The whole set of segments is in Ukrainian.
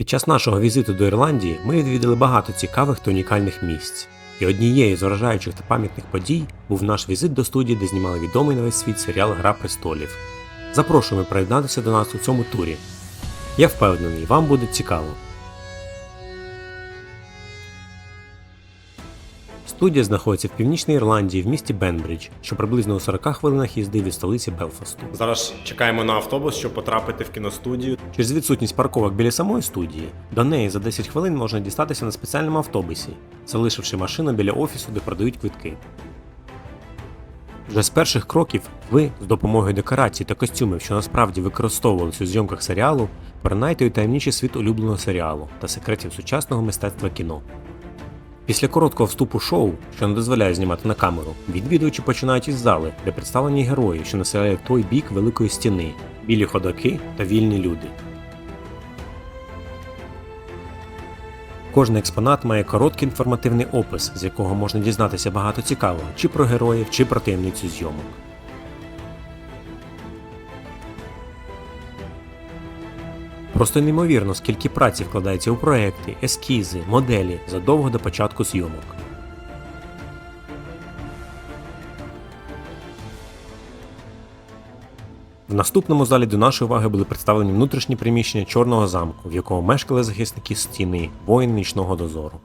Під час нашого візиту до Ірландії ми відвідали багато цікавих та унікальних місць. І однією з вражаючих та пам'ятних подій був наш візит до студії, де знімали відомий на весь світ серіал Гра престолів. Запрошуємо приєднатися до нас у цьому турі. Я впевнений, вам буде цікаво. Студія знаходиться в північній Ірландії в місті Бенбридж, що приблизно у 40 хвилинах їзди від столиці Белфасту. Зараз чекаємо на автобус, щоб потрапити в кіностудію. Через відсутність парковок біля самої студії до неї за 10 хвилин можна дістатися на спеціальному автобусі, залишивши машину біля офісу, де продають квитки. Вже з перших кроків ви з допомогою декорацій та костюмів, що насправді використовувалися у зйомках серіалу, поринайте у таємничий світ улюбленого серіалу та секретів сучасного мистецтва кіно. Після короткого вступу шоу, що не дозволяє знімати на камеру, відвідувачі починають із зали, де представлені герої, що населяє той бік великої стіни, білі ходаки та вільні люди. Кожний експонат має короткий інформативний опис, з якого можна дізнатися багато цікавого чи про героїв, чи про таємницю зйомок. Просто неймовірно, скільки праці вкладається у проекти, ескізи, моделі задовго до початку зйомок. В наступному залі до нашої уваги були представлені внутрішні приміщення Чорного замку, в якому мешкали захисники стіни, воїн нічного дозору.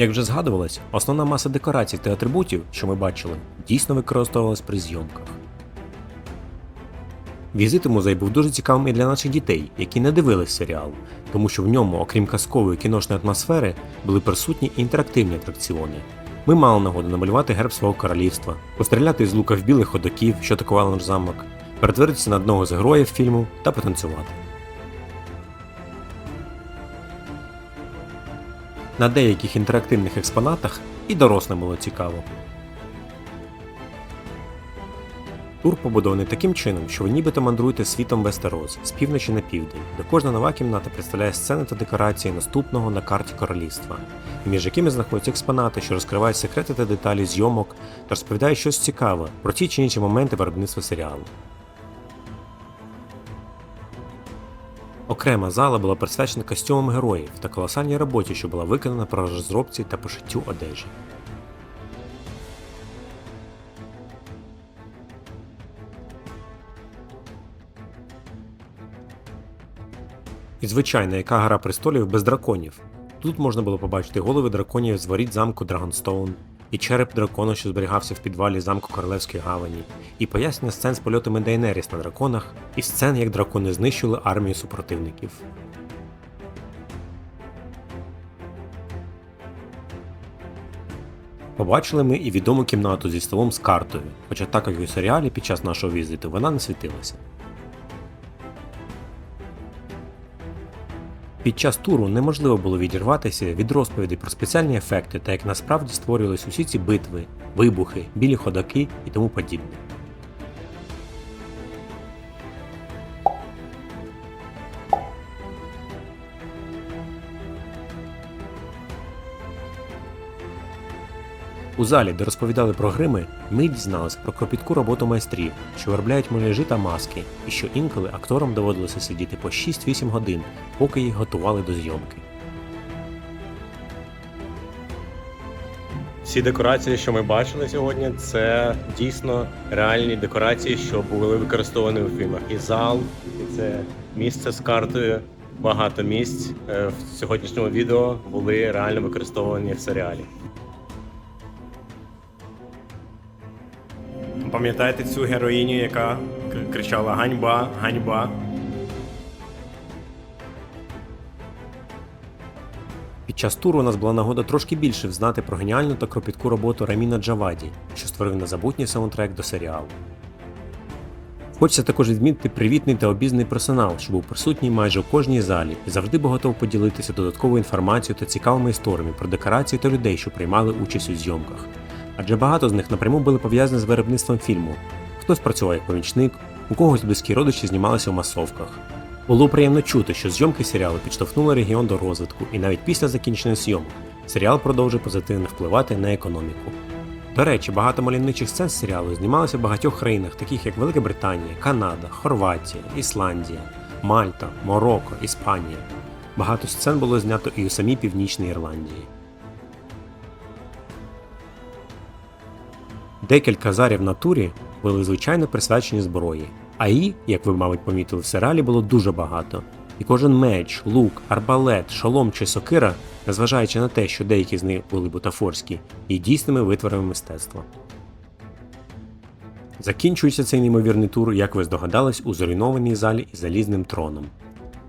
Як вже згадувалось, основна маса декорацій та атрибутів, що ми бачили, дійсно використовувалась при зйомках. Візит у музей був дуже цікавим і для наших дітей, які не дивились серіал, тому що в ньому, окрім казкової кіношної атмосфери, були присутні інтерактивні атракціони. Ми мали нагоду намалювати герб свого королівства, постріляти з лука в білих ходоків, що атакували наш замок, перетворитися на одного з героїв фільму та потанцювати. На деяких інтерактивних експонатах і дорослим було цікаво. Тур побудований таким чином, що ви нібито мандруєте світом Вестероз з півночі на південь, де кожна нова кімната представляє сцени та декорації наступного на карті королівства, між якими знаходяться експонати, що розкривають секрети та деталі зйомок та розповідають щось цікаве про ті чи інші моменти виробництва серіалу. Окрема зала була присвячена костюмам героїв та колосальній роботі, що була виконана про розробці та пошиттю одежі. І звичайно, яка гра престолів без драконів. Тут можна було побачити голови драконів з воріт замку Драгонстоун, і череп дракона, що зберігався в підвалі замку Королевської гавані, і пояснення сцен з польотами Дейнеріс на драконах, і сцен, як дракони знищили армію супротивників. Побачили ми і відому кімнату зі столом з картою, хоча так як у серіалі під час нашого візиту вона не світилася. Під час туру неможливо було відірватися від розповідей про спеціальні ефекти та як насправді створювались усі ці битви, вибухи, білі ходаки і тому подібне. У залі, де розповідали про грими, ми дізналися про кропітку роботу майстрів, що виробляють муляжі та маски, і що інколи акторам доводилося сидіти по 6-8 годин, поки їх готували до зйомки. Всі декорації, що ми бачили сьогодні, це дійсно реальні декорації, що були використані у фільмах. І зал, і це місце з картою. Багато місць е, в сьогоднішньому відео були реально використовані в серіалі. Пам'ятаєте цю героїню, яка кричала Ганьба, ганьба. Під час туру у нас була нагода трошки більше взнати про геніальну та кропітку роботу Раміна Джаваді, що створив незабутній саундтрек до серіалу. Хочеться також відмітити привітний та обізнаний персонал, що був присутній майже у кожній залі і завжди був готов поділитися додатковою інформацією та цікавими історіями про декорації та людей, що приймали участь у зйомках. Адже багато з них напряму були пов'язані з виробництвом фільму. Хтось працював як помічник, у когось близькі родичі знімалися в масовках. Було приємно чути, що зйомки серіалу підштовхнули регіон до розвитку, і навіть після закінчення зйомок серіал продовжує позитивно впливати на економіку. До речі, багато мальовничих сцен серіалу знімалися в багатьох країнах, таких як Велика Британія, Канада, Хорватія, Ісландія, Мальта, Марокко, Іспанія. Багато сцен було знято і у самій Північній Ірландії. Декілька зарів на турі були звичайно присвячені зброї, а її, як ви, мабуть, помітили в серіалі, було дуже багато. І кожен меч, лук, арбалет, шолом чи сокира, незважаючи на те, що деякі з них були бутафорські, є дійсними витворами мистецтва. Закінчується цей неймовірний тур, як ви здогадались, у зруйнованій залі із залізним троном.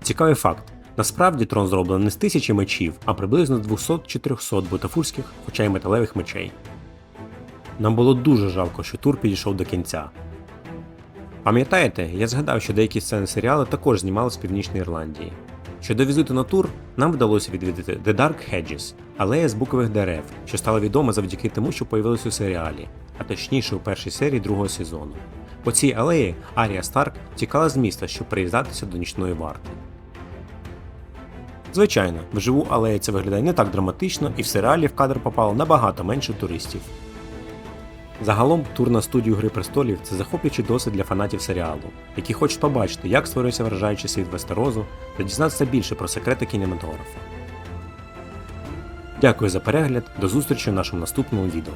Цікавий факт: насправді трон зроблений не з тисячі мечів, а приблизно з 200-400 бутафурських, хоча й металевих мечей. Нам було дуже жалко, що тур підійшов до кінця. Пам'ятаєте, я згадав, що деякі сцени серіалу також знімали з Північної Ірландії. Щодо візиту на тур, нам вдалося відвідати The Dark Hedges, алея з букових дерев, що стала відома завдяки тому, що появилась у серіалі, а точніше у першій серії другого сезону. По цій алеї Арія Старк тікала з міста, щоб приїздатися до нічної варти. Звичайно, вживу алея це виглядає не так драматично, і в серіалі в кадр попало набагато менше туристів. Загалом, тур на студію Гри престолів це захоплюючий досвід для фанатів серіалу, які хочуть побачити, як створився вражаючий світ Вестерозу та дізнатися більше про секрети кінематографа. Дякую за перегляд, до зустрічі в нашому наступному відео.